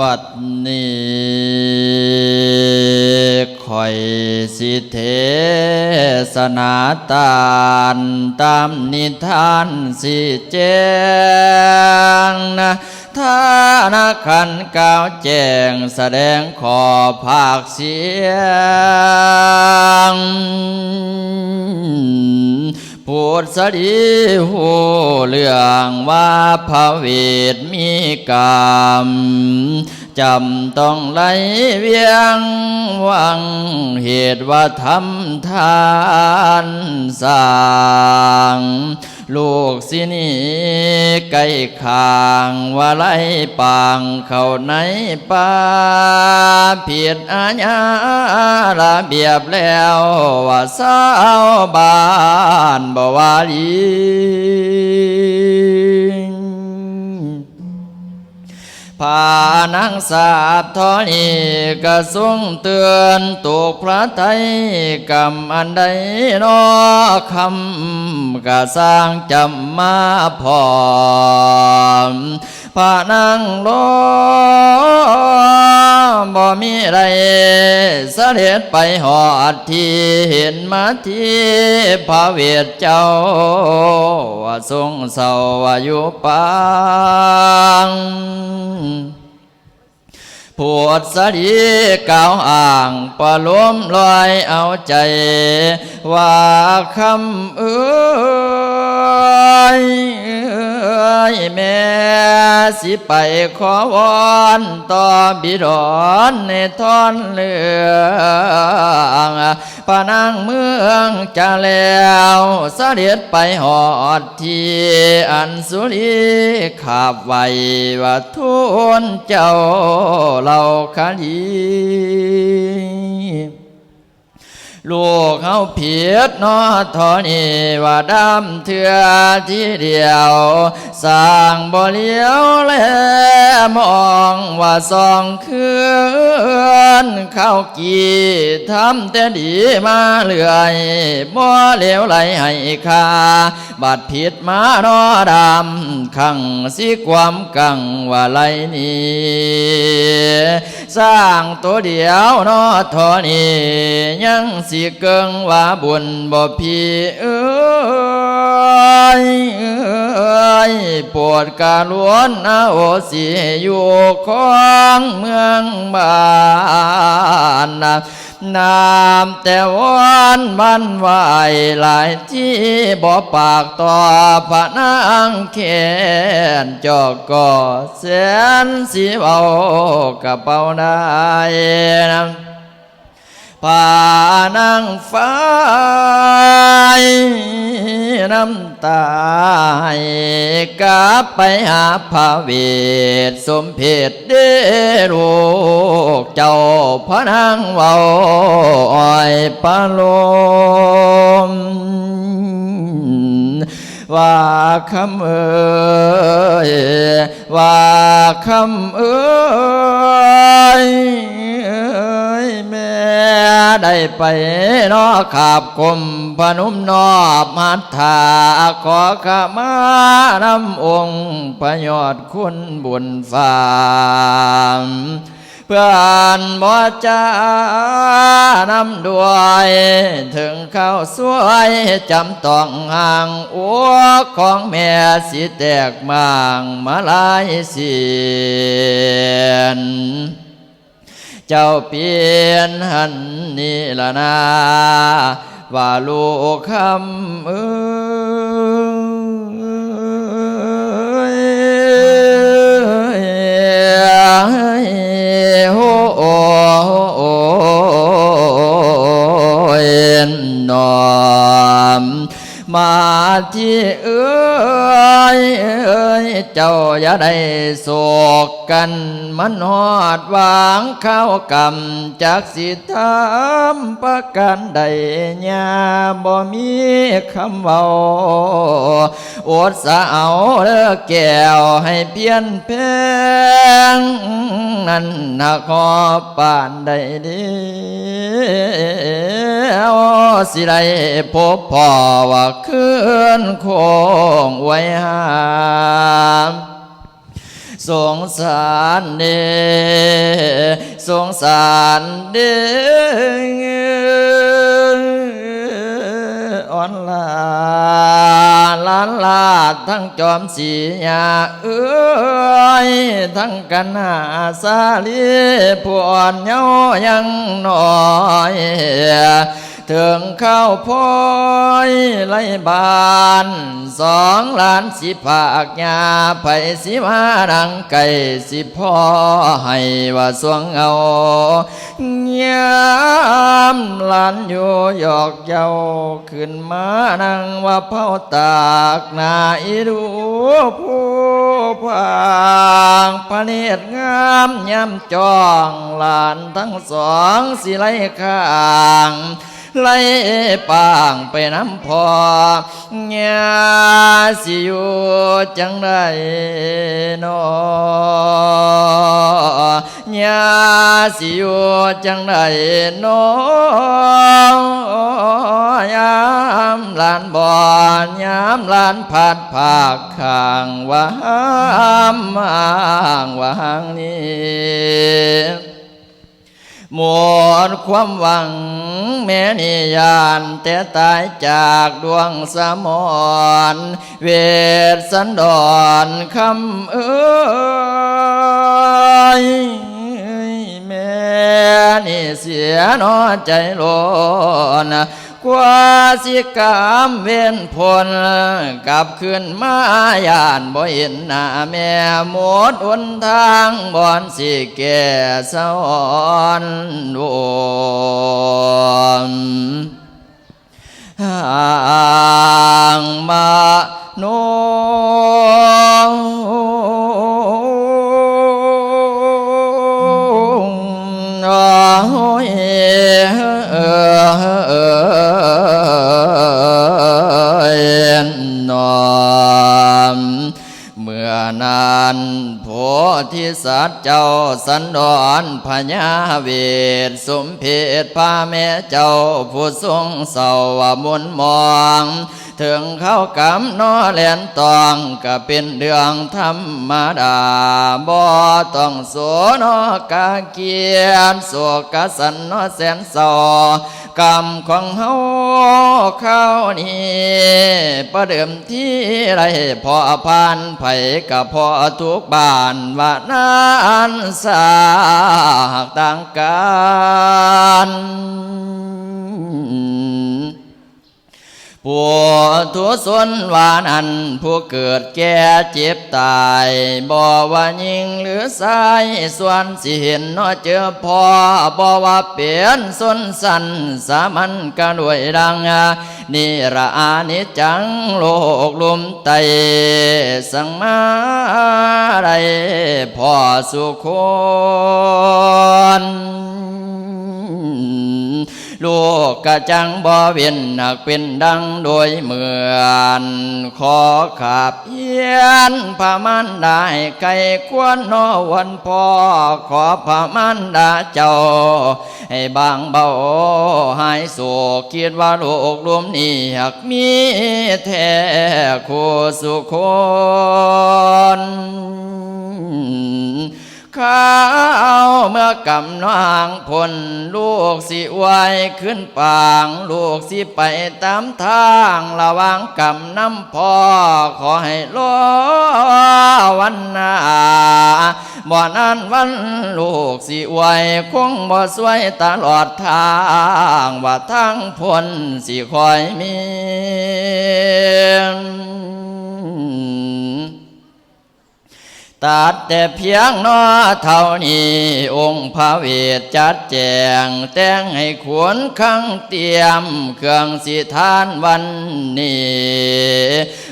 บัดนี้คอยสิเทศนาตานตามนิทานสิแจงนะท่านขันกาวแจ้งแสดงขอภาคเสียง สดีหูเรื่องว่าพระเวทมีกรรมจำต้องไหลเวียงวังเหตุว่าทำทานสร้าง ลูกสินีไก่ขางว่าไล่ปางเข้าในป่าผิดอาญาระเบียบแล้วว่าสาวบ้านบวาลี ผานังสาบทอนีกระทรงเตือนตุกพระไทยกรรมอันใดนอคำกระสร้างจำมาพอ มพานางโลบ่มีไรเสด็จไปหอดที่เห็นมาที่พระเวทเจ้าว่าทรงเศร้าวาอยู่ปางปวดสดีกล่าวอ่างปะล้มลอยเอาใจ ว่าคำเอ้ย อยแม่สิไปขอวอนต่อบิดอนในทอนเหลืองพระนางเมืองจะแล้วเสด็จไปหอดที่อันสุรีขาบไว้ว่าทุนเจ้าเราคดี ลูกเขาเพียดนอทอนีว่าดำเถื่อที่เดียว สร้างบ่เลี้ยวแลมองว่าซองคืนเข้ากีทำแต่ดีมาเลื่อยบ่เหลวไหลให้ค่าบาดผิดมานอดำขังสิความกังว่าไหลนี้สร้างตัวเดียวนอทอนียังสิเกิงว่าบุญบ่พี่เอ้ยเอ้ยปวดกาล้วนอาโอสิอยู่ของเมืองบ้านนะน้ำแต่วันวันไหวหลายที่บ่ปากต่อพระนางเขนจอกก็แสนสีเบากระเป๋าได้นะ ป่านางฟ้ายน้ำตายกลับไปหาพระเวทสมเพชเดลูกเจ้าพระนางเว้าอ้อยปะโลมว่าคำเอ้ยว่าคำเอ้ยเอ ไปนอขาบคมพนุมนอบมัทธาขอขมานำองค์พระยอดคุณบุญฟามเพื่อนบ่จานำด้วย ถึงเข้าสวยจำต้องห่างอัวของแม่สิแตกมางมาลายเสียน เจ้าเปลี่ยนหันนี่ละนา ว่าลูกคำเอ้ยโอ้โอ้โอ้ยนอมมาที่เอ้ย เจ้าอย่าได้โศกกัน มันหอดวางข้าวกำจากสิทำประกันใดญาบ่มีคำเว้าอดสาเอาเด้อแก้วให้เพียนเพงนั่นนะขอป่านใดเดียวสิได้พบพ่อว่าคืนคงไว้หาสงสารเดสงสารเดอ่อนลาล้านลาทั้งจอมสียาเอ้ยทั้งกันหาสาลีผู้อ่อนเยายังน้อย ถึงเข้าพอยไล่บานสองล้านสิภาคยาไปสิมาดังไก่สิพ่อให้ว่าสวงเอายามหลานอยู่หยอกเยาขึ้นมานั่งว่าเผาตากนาอีดูผู้พางพระเนตรงามย้ำจองหลานทั้งสองสิไลข้าง ไล่ปางไปน้ำพอเงียสิอยู่จังไดนอเงียสิอยู่จังไดนอยามลานบอนยามลานพัดภาคข้างวามมางวางนี้ หมดความหวัง แม้นิยานแต่ตายจากดวงสมอนเวทสันดอนคำเอ้ยแม่นี่เสียนอใจโลน กว่าสิกรรมเว้นผลกลับขึ้นมาย่านบ่เห็นหน้าแม่หมดหนทางบ่อนสิแก่สอนดว เมื่อนานโพธิสัตว์เจ้าสันดอนพญาเวทสมเพศพาแม่เจ้าผู้ทรงเศร้าวมุนมองถึงเข้ากำนอแลนตองก็เป็นเรื่องธรรมดาบ่ต้องโสนอกาเกียนโศกสันนอแสนเศร้า กรรมของเฮาเข้านี้ประเดิมที่ไรพอพานไผกับพอทุกบ้านว่านานสากต่างกัน ผู้ทุสนวานันผู้เกิดแก่เจ็บตายบ่ว่ายิงหรือสายส่วนสิเห็นนอเจอพอบ่ว่าเปลี่ยนสนสันสามัญกันด้วยดังนิระอานิจจังโลกลุมไตสังมาไรพ่อสุคน ลูกกะจังบ่เวียนหนักเป็นดังโดยเหมือนขอขับเยียนพระมันได้ไก่ควรนอวันพ่อขอพระมันดาเจ้า ให้บางเบาหายโศกคิดว่าโลกรวมนี้หากมีแท้คู่สุคน ข้าวเมื่อกำนางพลลูกสิไวขึ้นปาง ลูกสิไปตามทางระวังกำน้ำพ่อขอให้รอวันนาบ่นั้นวันลูกสิไวคงบ่สวยตลอดทางว่าทั้งพลสิคอยมี ตัดแต่เพียงนอเท่านี้ องค์พระเวทจัดแจง แต่งให้ขวนขังเตรียม เครื่องสิทานวันนี้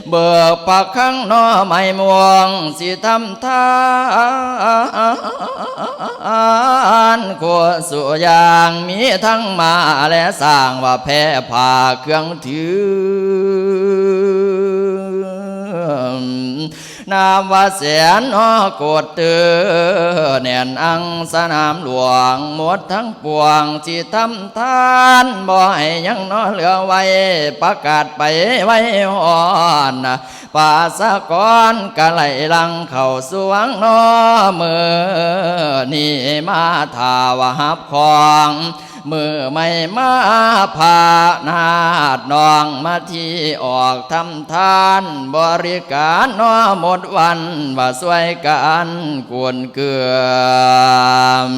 เบิกปักขังนอไม่ม่วง สิทำทานขวสุยางมีทั้งมาและสร้างว่าแพ้ผ่าเครื่องถือ นามว่าแสนนอโกดเตือแน่นอังสนามหลวงหมดทั้งปวงที่ทำทานบ่ให้ยังนอเหลือไว้ประกาศไปไว้หอนป่าสะกอนกะไหลลังเข้าสวงนอเมือนี่มาทาวหับของ มือไม่มาพานาดนองมาที่ออกทำทาน บริการนอหมดวันว่าสวยกันกวนเกลือม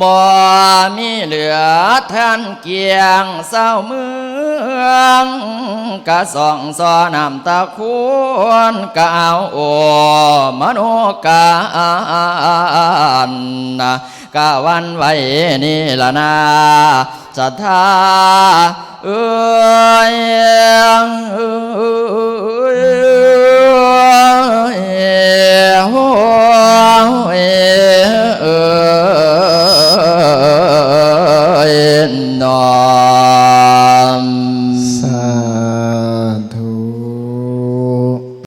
บ่มีเหลือท่านเกียงเศร้าเมืองกะส่องซอนำตาควรกะเอาโอมโนกานน กะวันไว้นี่ละนาศรัทธาเอื้องเอื้องนอ